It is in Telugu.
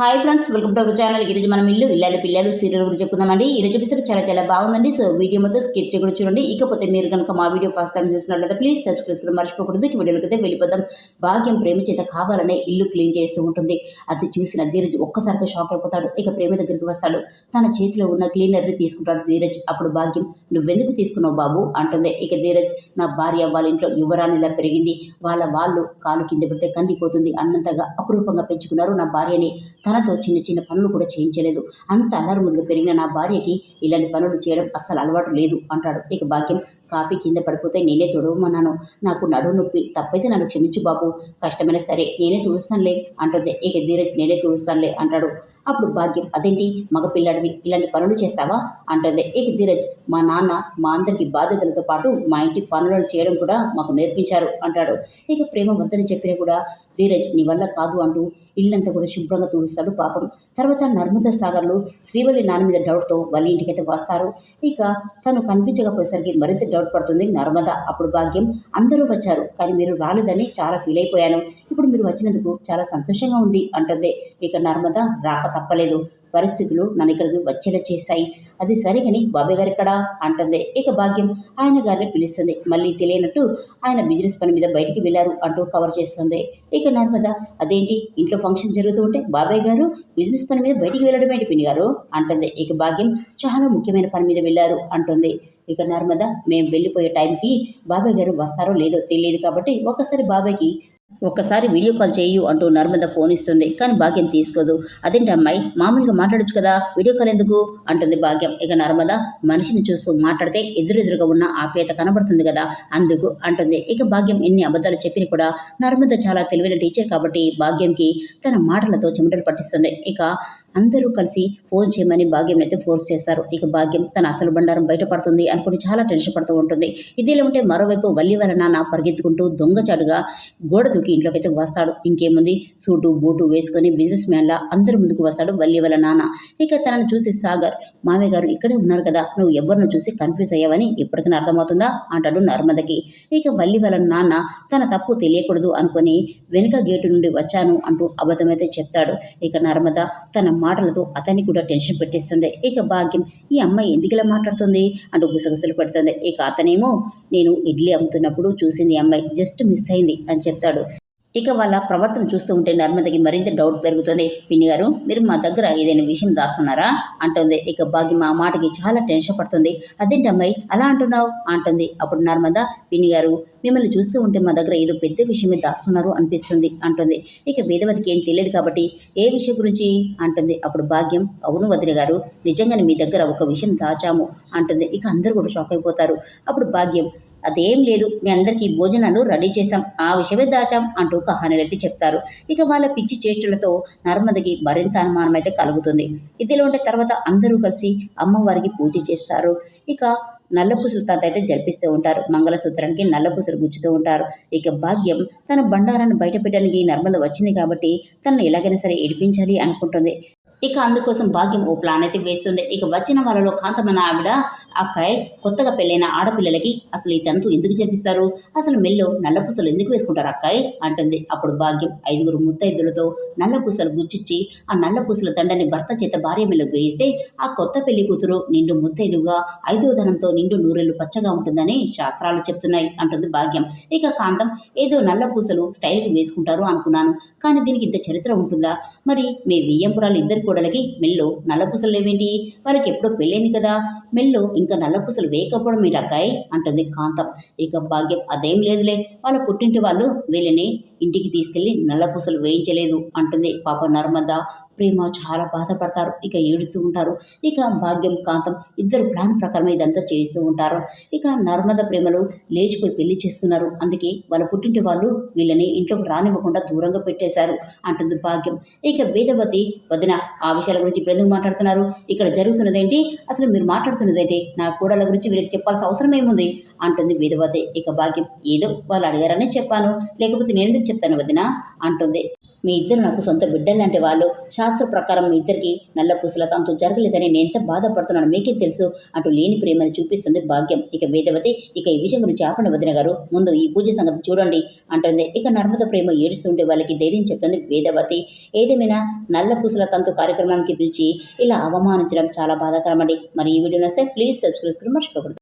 Hi friends welcome to channel ఈరోజు మనం ఇల్లు ఇళ్ళ పిల్లలు సీరియల్ గురించి చెప్పుకుందామండి. ఈ రోజు ఎపిసోడ్ చాలా చాలా బాగుందండి. సో వీడియో మొత్తం స్కిప్ చేయకుండా చూడండి. ఇకపోతే మీరు కనుక మా వీడియో ఫస్ట్ టైం చూసినట్లయితే ప్లీజ్ సబ్స్క్రైబ్ చేసుకోవడం మర్చిపోకూడదు. ఈ వీడియోలకైతే వెళ్ళిపోదాం. భాగ్యం ప్రేమ చేత కావాలనే ఇల్లు క్లీన్ చేస్తూ ఉంటుంది. అది చూసిన ధీరజ్ ఒక్కసారిగా షాక్ అయిపోతాడు. ఇక ప్రేమ దగ్గరికి వస్తాడు. తన చేతిలో ఉన్న క్లీనర్ని తీసుకుంటాడు ధీరజ్. అప్పుడు భాగ్యం నువ్వెందుకు తీసుకున్నావు బాబు? అంటుంది. ఇక ధీరజ్ నా భార్య వాళ్ళ ఇంట్లో యువరాణిలా పెరిగింది. వాళ్ళ వాళ్ళు కాలు కింద పెడితే కందిపోతుంది అన్నంతగా అపురూపంగా పెంచుకున్నారు నా భార్యని. తనతో చిన్న చిన్న పనులు కూడా చేయించలేదు. అంత అల్లరిముద్దుగా పెరిగిన నా భార్యకి ఇలాంటి పనులు చేయడం అస్సలు అలవాటు లేదు అంటాడు. ఇక భాగ్యం కాఫీ కింద పడిపోతే నేనే తుడవమన్నాను. నాకు నడువు నొప్పి. తప్పైతే నన్ను క్షమించు బాబు. కష్టమైనా సరే నేనే తుడుస్తానులే అంటుంది. ఇక ధీరజ్ నేనే తుడుస్తానులే అంటాడు. అప్పుడు భాగ్యం అదేంటి? మగపిల్లాడివి. ఇలాంటి పనులు చేస్తావా? అంటుంది. ఇక ధీరజ్ మా నాన్న మా అందరికి బాధ్యతలతో పాటు మా ఇంటి పనులను చేయడం కూడా మాకు నేర్పించారు అంటాడు. ఇక ప్రేమ వద్దని చెప్పినా కూడా ధీరజ్ నీ వల్ల కాదు అంటూ ఇల్లంతా కూడా శుభ్రంగా తుడుస్తాడు పాపం. తర్వాత నర్మదా సాగర్లు శ్రీవల్లి నాన్న మీద డౌట్తో వాళ్ళ ఇంటికైతే వస్తారు. ఇక తను కనిపించకపోయేసరికి మరింత డౌట్ పడుతుంది నర్మద. అప్పుడు భాగ్యం అందరూ వచ్చారు కానీ మీరు రాలేదని చాలా ఫీల్ అయిపోయాను. ఇప్పుడు మీరు వచ్చినందుకు చాలా సంతోషంగా ఉంది అంటుంది. ఇక నర్మద రాక తప్పలేదు. పరిస్థితులు నన్ను ఇక్కడికి వచ్చేలా చేశాయి. అది సరిగని బాబాయ్ గారు ఇక్కడ అంటుంది. ఇక భాగ్యం ఆయన గారిని పిలుస్తుంది. మళ్ళీ తెలియనట్టు ఆయన బిజినెస్ పని మీద బయటికి వెళ్ళారు అంటూ కవర్ చేస్తుంది. ఇక నర్మద అదేంటి? ఇంట్లో ఫంక్షన్ జరుగుతూ ఉంటే బాబాయ్ గారు బిజినెస్ పని మీద బయటికి వెళ్ళడం ఏంటి పిన్ని గారు అంటుంది. ఇక భాగ్యం చాలా ముఖ్యమైన పని మీద వెళ్ళారు అంటుంది. ఇక నర్మద మేము వెళ్ళిపోయే టైంకి బాబాయ్ గారు వస్తారో లేదో తెలియదు కాబట్టి ఒకసారి బాబాయ్కి ఒక్కసారి వీడియో కాల్ చేయు అంటూ నర్మద ఫోన్ ఇస్తుంది. కానీ భాగ్యం తీసుకోదు. అదేంటి అమ్మాయి? మామూలుగా మాట్లాడొచ్చు కదా. వీడియో కాల్ ఎందుకు? అంటుంది భాగ్యం. ఇక నర్మద మనిషిని చూస్తూ మాట్లాడితే ఎదురెదురుగా ఉన్న ఆప్యాయత కనబడుతుంది కదా. అందుకు అంటుంది. ఇక భాగ్యం ఎన్ని అబద్ధాలు చెప్పినా కూడా నర్మద చాలా తెలివైన టీచర్ కాబట్టి భాగ్యంకి తన మాటలతో చెమటలు పట్టిస్తుంది. ఇక అందరూ కలిసి ఫోన్ చేయమని భాగ్యం అయితే ఫోర్స్ చేస్తారు. ఇక భాగ్యం తన అసలు బండారం బయటపడుతుంది. అనుకుని చాలా టెన్షన్ పడుతూ ఉంటుంది. ఇదిలా ఉంటే మరోవైపు వల్లి వాళ్ళ నాన్న పరిగెత్తుకుంటూ దొంగచాటుగా గోడ దూకి ఇంట్లోకి అయితే వస్తాడు. ఇంకేముంది? సూటు బూటు వేసుకొని బిజినెస్ మ్యాన్లా అందరి ముందుకు వస్తాడు వల్లి వాళ్ళ నాన్న. ఇక తనను చూసి సాగర్ మామయ్య గారు ఇక్కడే ఉన్నారు కదా నువ్వు ఎవరిని చూసి కన్ఫ్యూజ్ అయ్యావని ఇప్పటికైనా అర్థమవుతుందా? అంటాడు నర్మదకి. ఇక వల్లి వాళ్ళ నాన్న తన తప్పు తెలియకూడదు అనుకొని వెనుక గేటు నుండి వచ్చాను అంటూ అబద్ధమైతే చెప్తాడు. ఇక నర్మద తన మాటలతో అతన్ని కూడా టెన్షన్ పెట్టిస్తుంది ఇక భాగ్యం ఈ అమ్మాయి ఎందుకులా మాట్లాడుతుంది? అంటూ గుసగుసలు పెడుతుంది ఇక అతనేమో నేను ఇడ్లీ అమ్ముతున్నప్పుడు చూసింది ఈ అమ్మాయి జస్ట్ మిస్ అయింది అని చెప్తాడు. ఇక వాళ్ళ ప్రవర్తన చూస్తూ ఉంటే నర్మదకి మరింత డౌట్ పెరుగుతుంది. పిన్ని గారు మీరు మా దగ్గర ఏదైనా విషయం దాస్తున్నారా? అంటుంది. ఇక భాగ్యం ఆ మాటకి చాలా టెన్షన్ పడుతుంది. అదేంటమ్మాయి అలా అంటున్నావు? అంటుంది. అప్పుడు నర్మద పిన్ని గారు మిమ్మల్ని చూస్తూ ఉంటే మా దగ్గర ఏదో పెద్ద విషయమే దాస్తున్నారు అనిపిస్తుంది అంటుంది. ఇక వేదవతికి ఏం తెలియదు కాబట్టి ఏ విషయం గురించి? అంటుంది. అప్పుడు భాగ్యం అవును వదిన గారు నిజంగానే మీ దగ్గర ఒక విషయం దాచాము అంటుంది. ఇక అందరూ కూడా షాక్ అయిపోతారు. అప్పుడు భాగ్యం అదేం లేదు. మీ అందరికీ భోజనాలు రెడీ చేశాం. ఆ విషయమే దాచాం అంటూ కహానీలు చెప్తారు. ఇక వాళ్ళ పిచ్చి చేష్టలతో నర్మదకి మరింత అనుమానం అయితే కలుగుతుంది. ఇదిలో ఉంటే తర్వాత అందరూ కలిసి అమ్మవారికి పూజ చేస్తారు. ఇక నల్లపూసలు తాత అయితే జరిపిస్తూ ఉంటారు. మంగళసూత్రానికి నల్లపూసలు గుచ్చుతూ ఉంటారు. ఇక భాగ్యం తన బండారాన్ని బయట పెట్టడానికి నర్మద వచ్చింది కాబట్టి తనను ఎలాగైనా సరే ఏడిపించాలి అనుకుంటుంది. ఇక అందుకోసం భాగ్యం ఓ ప్లాన్ అయితే వేస్తుంది. ఇక వచ్చిన వాళ్ళలో కాంతమైన ఆవిడ అక్కయ్ కొత్తగా పెళ్ళైన ఆడపిల్లలకి అసలు ఈ తంతు ఎందుకు జరిపిస్తారు? అసలు మెల్లో నల్లపూసలు ఎందుకు వేసుకుంటారు అక్కాయ్? అంటుంది. అప్పుడు భాగ్యం ఐదుగురు ముత్తైదులతో నల్లపూసలు గుచ్చిచ్చి ఆ నల్లపూసల దండని భర్త చేత భార్య మెల్లకు వేయిస్తే ఆ కొత్త పెళ్ళి కూతురు నిండు ముత్తైదుగా ఐదో ధనంతో నిండు నూరెళ్ళు పచ్చగా ఉంటుందని శాస్త్రాలు చెప్తున్నాయి అంటుంది భాగ్యం. ఇక కాంతం ఏదో నల్లపూసలు స్టైల్కి వేసుకుంటారు అనుకున్నాను కానీ దీనికి ఇంత చరిత్ర ఉంటుందా? మరి మీ వియ్యంపురాలు ఇద్దరు కోడలకి మెల్లో నల్లపూసలు లేవేంటి? వాళ్ళకి ఎప్పుడో పెళ్ళైంది కదా? మెల్లో ఇంకా నల్లపూసలు వేయకపోవడం మీ అక్కాయ్ అంటుంది కాంతం. ఇక భాగ్యం అదేం లేదులే. వాళ్ళ పుట్టింటి వాళ్ళు వీళ్ళని ఇంటికి తీసుకెళ్ళి నల్లపూసలు వేయించలేదు అంటుంది పాప నర్మద. ప్రేమ చాలా బాధపడతారు. ఇక ఏడుస్తూ ఉంటారు. ఇక భాగ్యం కాంతం ఇద్దరు ప్లాన్ ప్రకారం ఇదంతా చేస్తూ ఉంటారు. ఇక నర్మద ప్రేమలు లేచిపోయి పెళ్ళి చేస్తున్నారు. అందుకే వాళ్ళ పుట్టింటి వాళ్ళు వీళ్ళని ఇంట్లోకి రానివ్వకుండా దూరంగా పెట్టేశారు అంటుంది భాగ్యం. ఇక వేదవతి వదిన ఆ విషయాల గురించి ఇప్పుడు ఎందుకు మాట్లాడుతున్నారు? ఇక్కడ జరుగుతున్నదేంటి అసలు మీరు మాట్లాడుతున్నదేంటి నా కూడల గురించి వీరికి చెప్పాల్సిన అవసరం ఏముంది? అంటుంది వేదవతి. ఇక భాగ్యం ఏదో వాళ్ళు అడిగారని చెప్పాను. లేకపోతే నేను ఎందుకు చెప్తాను వదిన? అంటుంది మీ ఇద్దరు నాకు సొంత బిడ్డలాంటి వాళ్ళు. శాస్త్ర ప్రకారం మీ ఇద్దరికి నల్ల పూసల తంతు జరగలేదని నేను ఎంత బాధపడుతున్నాను మీకే తెలుసు అటు లేని ప్రేమని చూపిస్తుంది భాగ్యం. ఇక వేదవతి ఇక ఈ విషయం గురించి ఆపండి వదిన గారు. ముందు ఈ పూజ సంగతి చూడండి అంటుంది. ఇక నర్మద ప్రేమ ఏడుస్తుంటే వాళ్ళకి ధైర్యం చెప్తుంది వేదవతి. ఏదేమైనా నల్ల పూసల తంతు కార్యక్రమానికి పిలిచి ఇలా అవమానించడం చాలా బాధాకరం అండి మరి ఈ వీడియో నస్తే ప్లీజ్ సబ్స్క్రైబ్ మర్చిపోకూడదు.